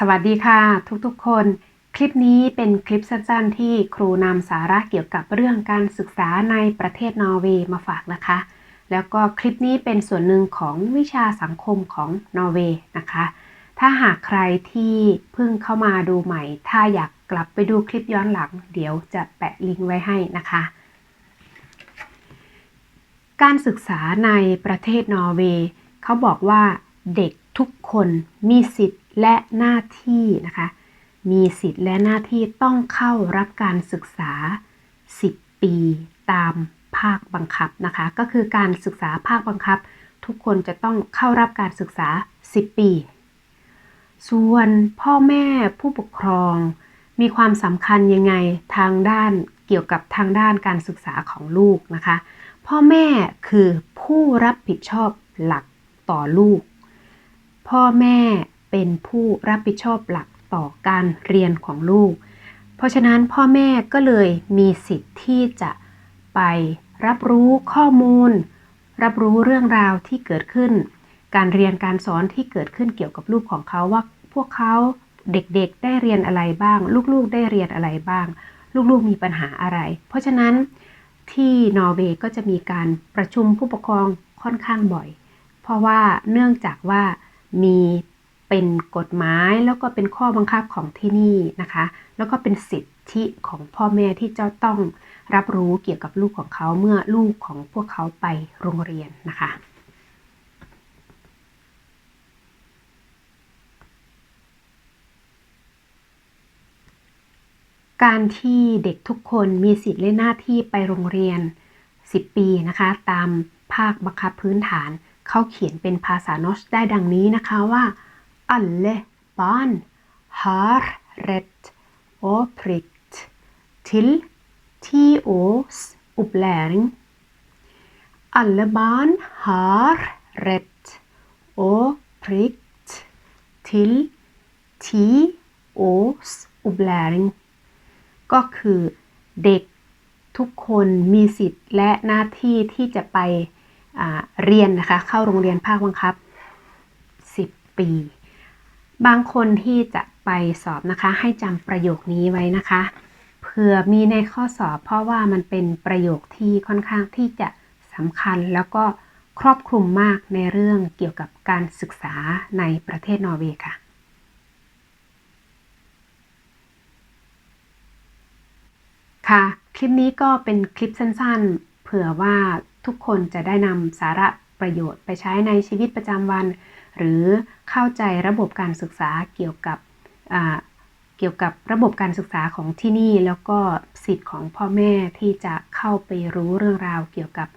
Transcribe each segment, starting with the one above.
สวัสดีค่ะ ทุกๆคน คลิปนี้เป็นคลิปสั้นๆ ที่ครูนำสาระเกี่ยวกับเรื่องการศึกษาในประเทศนอร์เวย์มาฝากนะคะ แล้วก็คลิปนี้เป็นส่วนหนึ่งของวิชาสังคมของนอร์เวย์นะคะ ถ้าหากใครที่เพิ่งเข้ามาดูใหม่ ถ้าอยากกลับไปดูคลิปย้อนหลัง เดี๋ยวจะแปะลิงก์ไว้ให้นะคะ การศึกษาในประเทศนอร์เวย์เขาบอกว่าเด็กทุกคนมีสิทธิ์ และหน้าที่นะคะ มีสิทธิ์และหน้าที่ต้องเข้ารับการศึกษา 10 ปีตามภาคบังคับนะคะ ก็คือการศึกษาภาคบังคับ ทุกคนจะต้องเข้ารับการศึกษา 10 ปี ส่วนพ่อแม่ผู้ปกครอง มีความสำคัญยังไงทางด้านเกี่ยวกับทางด้านการศึกษาของลูกนะคะ พ่อแม่คือผู้รับผิดชอบหลักต่อลูก พ่อแม่ เป็นผู้รับผิดชอบหลักต่อการเรียนของลูก เพราะฉะนั้นพ่อแม่ก็เลยมีสิทธิ์ที่จะไปรับรู้ข้อมูล รับรู้เรื่องราวที่เกิดขึ้น การเรียนการสอนที่เกิดขึ้นเกี่ยวกับลูกของเขาว่าพวกเขาเด็กๆได้เรียนอะไรบ้าง ลูกๆได้เรียนอะไรบ้าง ลูกๆมีปัญหาอะไร เพราะฉะนั้นที่นอร์เวย์ก็จะมีการประชุมผู้ปกครองค่อนข้างบ่อย เพราะว่าเนื่องจากว่ามี เป็นกฎหมายแล้วก็เป็นข้อบังคับของที่นี่นะคะ แล้วก็เป็นสิทธิของพ่อแม่ที่เจ้าต้องรับรู้เกี่ยวกับลูกของเขาเมื่อลูกของพวกเขาไปโรงเรียนนะคะการที่เด็กทุกคนมีสิทธิ์และหน้าที่ไปโรงเรียน 10 ปีนะคะ ตามภาคบังคับพื้นฐาน เขาเขียนเป็นภาษานอชได้ดังนี้นะคะว่า alle barn har rett og plikt til ti års opplæring. Alle barn har rett og plikt til ti års opplæring ก็คือเด็กทุกคนมีสิทธิ์และหน้าที่ที่จะไปเรียนนะคะ เข้าโรงเรียนภาคบังคับ 10 ปี บางคนที่จะไปสอบนะคะ ให้จำประโยคนี้ไว้นะคะเผื่อมีในข้อสอบ เพราะว่ามันเป็นประโยคที่ค่อนข้างที่จะสำคัญแล้วก็ครอบคลุมมากในเรื่องเกี่ยวกับการศึกษาในประเทศนอร์เวย์ค่ะ ค่ะ คลิปนี้ก็เป็นคลิปสั้นๆ เผื่อว่าทุกคนจะได้นำสาระประโยชน์ไปใช้ในชีวิตประจำวัน หรือเข้าใจระบบการศึกษาเกี่ยวกับเกี่ยวกับระบบการศึกษาของที่นี่ แล้วก็สิทธิ์ของพ่อแม่ที่จะเข้าไปรู้เรื่องราวเกี่ยวกับ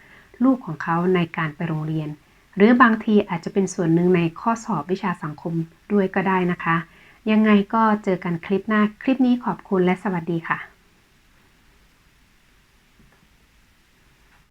ลูกของเขาในการไปโรงเรียน หรือบางทีอาจจะเป็นส่วนหนึ่งในข้อสอบวิชาสังคมด้วยก็ได้นะคะ ยังไงก็เจอกันคลิปหน้าคลิปนี้ขอบคุณและสวัสดีค่ะ